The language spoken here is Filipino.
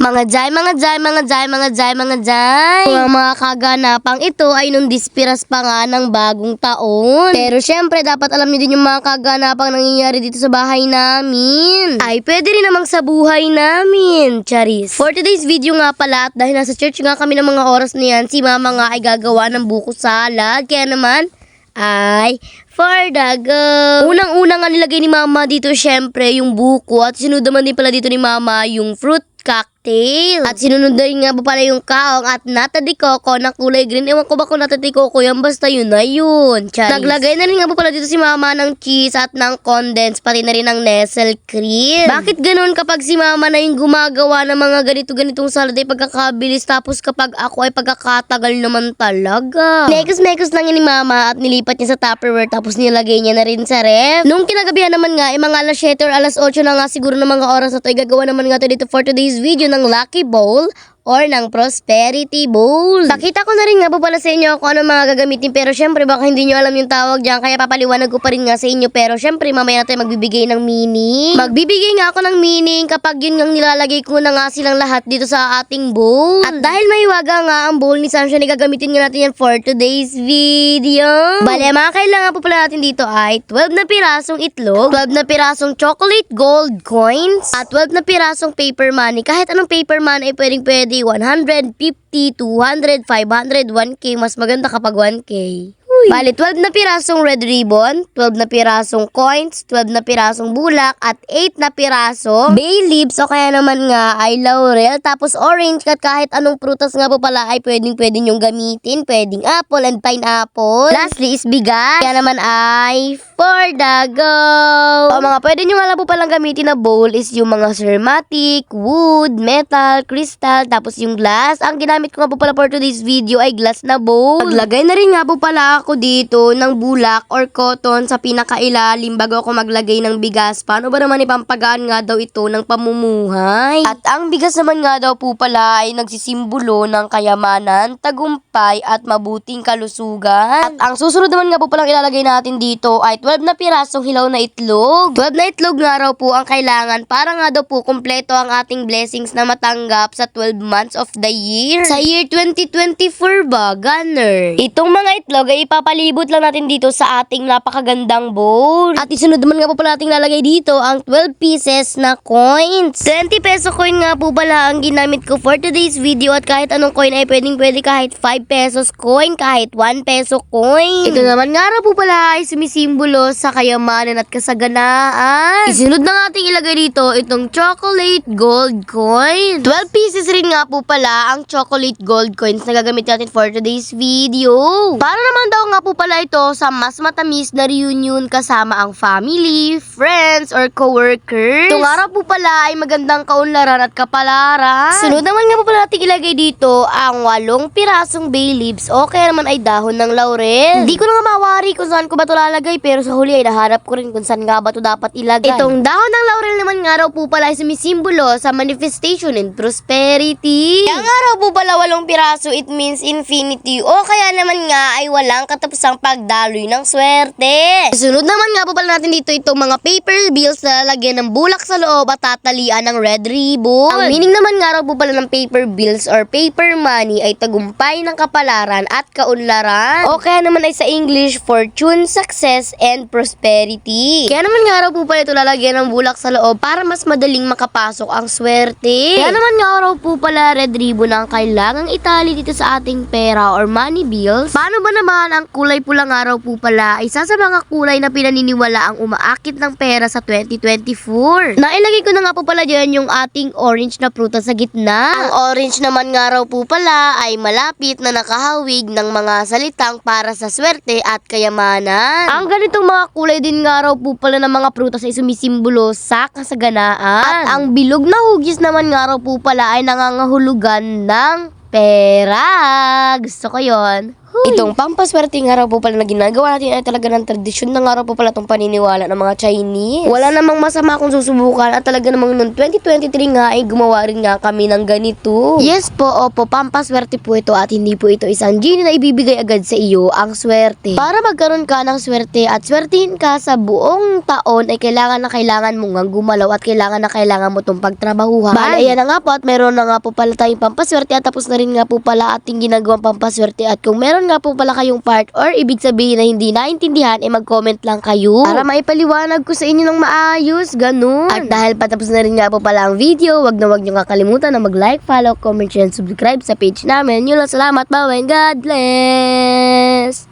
Mga jay, mga jay, mga jay, mga jay, mga jay. Mga mga kaganapang ito ay nung dispiras pa nga ng bagong taon. Pero syempre, dapat alam niyo din yung mga kaganapang nangyayari dito sa bahay namin. Ay, pwede rin namang sa buhay namin. Charis. For today's video nga pala, at dahil nasa church nga kami ng mga oras na yan, si mama nga ay gagawa ng buko salad. Kaya naman, ay for the go. Unang-una nga nilagay ni mama dito syempre yung buko at sinunod din pala dito ni mama yung fruit cocktail. At sinunod na nga pa pala yung kaong at nata de coco na kulay green. Ewan ko ba kung nata de coco yan, basta yun na yun. Charis. Naglagay na rin nga pa pala dito si mama ng cheese at ng condensed, pati na rin ng Nestle cream. Bakit ganun kapag si mama na yung gumagawa ng mga ganito-ganitong salad ay pagkakabilis tapos kapag ako ay pagkakatagal naman talaga. Mekos-mekos lang yun ni mama at nilipat niya sa Tupperware tapos nilagay niya na rin sa ref. Nung kinagabihan naman nga, eh, mga alas 7 or alas 8 na nga siguro ng mga oras na to, ay gagawa naman nga to dito for today's video ng Lucky Bowl or ng Prosperity Bowl. Pakita ko na rin nga po pala sa inyo kung ano mga gagamitin pero syempre baka hindi nyo alam yung tawag dyan kaya papaliwanag ko pa rin nga sa inyo pero syempre mamaya na tayo magbibigay ng meaning. Magbibigay nga ako ng meaning kapag yun nga nilalagay ko na nga silang lahat dito sa ating bowl. At dahil may waga nga ang bowl ni Sunshine, gagamitin nga natin yan for today's video. Bale, mga kailangan po pala natin dito ay 12 na pirasong itlog, 12 na pirasong chocolate gold coins, at 12 na pirasong paper money. Kahit anong paper money ay pwedeng pwede 150, 200, 500, 1K. Mas maganda kapag 1K. Bali, 12 na pirasong red ribbon, 12 na pirasong coins, 12 na pirasong bulak, at 8 na pirasong bay leaves o kaya naman nga ay laurel. Tapos orange at kahit anong prutas nga po pala ay pwedeng pwedeng yung gamitin. Pwedeng apple and pineapple. Lastly is bigas. Kaya naman ay for the go. O mga pwede nyo nga lang po palang gamitin na bowl is yung mga ceramatic, wood, metal, crystal, tapos yung glass. Ang ginamit ko nga po pala for today's video ay glass na bowl. Maglagay na rin nga po pala ako dito ng bulak or cotton sa pinakailalim bago ako maglagay ng bigas. Paano ba naman ipampagaan nga daw ito ng pamumuhay? At ang bigas naman nga daw po pala ay nagsisimbolo ng kayamanan, tagumpay at mabuting kalusugan. At ang susunod naman nga po palang ilalagay natin dito ay 12 na pirasong hilaw na itlog. 12 na itlog nga raw po ang kailangan para nga daw po kumpleto ang ating blessings na matanggap sa 12 months of the year. Sa year 2024 ba, gunner? Itong mga itlog ay ipapalibot lang natin dito sa ating napakagandang bowl. At isunod naman nga po pala nating lalagay dito ang 12 pieces na coins. 20 peso coin nga po pala ang ginamit ko for today's video at kahit anong coin ay pwedeng pwede kahit 5 pesos coin, kahit 1 peso coin. Ito naman nga po pala ay sumisimbolo sa kayamanan at kasaganaan. Isunod na ating ilagay dito itong chocolate gold coin. 12 pieces rin nga po pala ang chocolate gold coins na gagamit natin for today's video. Para naman daw nga po pala ito sa mas matamis na reunion kasama ang family, friends, or coworkers. Itong araw po pala ay magandang kaunlaran at kapalaran. Sunod naman nga po pala natin ilagay dito ang walong pirasong bay leaves o kaya naman ay dahon ng laurel. Hindi ko na nga mawari kung saan ko ba ito lalagay pero sa huli ay nahanap ko rin kung saan nga ba ito dapat ilagay. Itong dahon ng laurel naman nga raw po pala ay sumisimbolo sa manifestation and prosperity. Kaya nga raw po pala walong piraso it means infinity o kaya naman nga ay walang katapusang pagdaloy ng swerte. Sunod naman nga po pala natin dito itong mga paper bills na lalagyan ng bulak sa loob at tatalian ng red ribbon. Ang meaning naman nga raw po pala ng paper bills or paper money ay tagumpay ng kapalaran at kaunlaran. O kaya naman ay sa English, fortune, success, and prosperity. Kaya naman nga raw po pala ito lalagyan ng bulak sa loob para mas madaling makapasok ang swerte. Kaya naman nga raw po pala red ribbon ang kailangang itali dito sa ating pera or money bills. Paano ba naman ang kulay pulang araw po pala ay isa sa mga kulay na pinaniniwala ang umaakit ng pera sa 2024? Nailagay ko na nga po pala dyan yung ating orange na prutas sa gitna. Ang orange naman nga raw po pala ay malapit na nakahawig ng mga salitang para sa swerte at kayamanan. Ang ganitong mga kulay din nga raw po pala ng mga prutas ay sumisimbolo sa kasaganaan. At ang bilog na hugis naman nga raw po pala ay nangangahulugan ng pera. Gusto ko yon. Itong pampaswerte nga raw po pala na ginagawa natin ay talaga ng tradisyon na nga raw po pala itong paniniwala ng mga Chinese. Wala namang masama kung susubukan at talaga namang noong 2023 nga ay gumawa rin nga kami ng ganito. Yes po, opo, pampaswerte po ito at hindi po ito isang genie na ibibigay agad sa iyo ang swerte. Para magkaroon ka ng swerte at swertihin ka sa buong taon ay kailangan na kailangan mo nga gumalaw at kailangan na kailangan mo itong pagtrabahuhan. Bale, ayan na nga po at meron na nga po pala tayong pampaswerte at tapos na rin nga po pala ating ginagawang pampaswerte at kung meron nga po pala kayong part or ibig sabihin na hindi naintindihan ay mag-comment lang kayo para maipaliwanag ko sa inyo ng maayos, ganun. At dahil patapos na rin nga po pala ang video, wag na wag nyo kakalimutan na mag-like, follow, comment, share, and subscribe sa page namin. Yun lang, salamat, and God bless!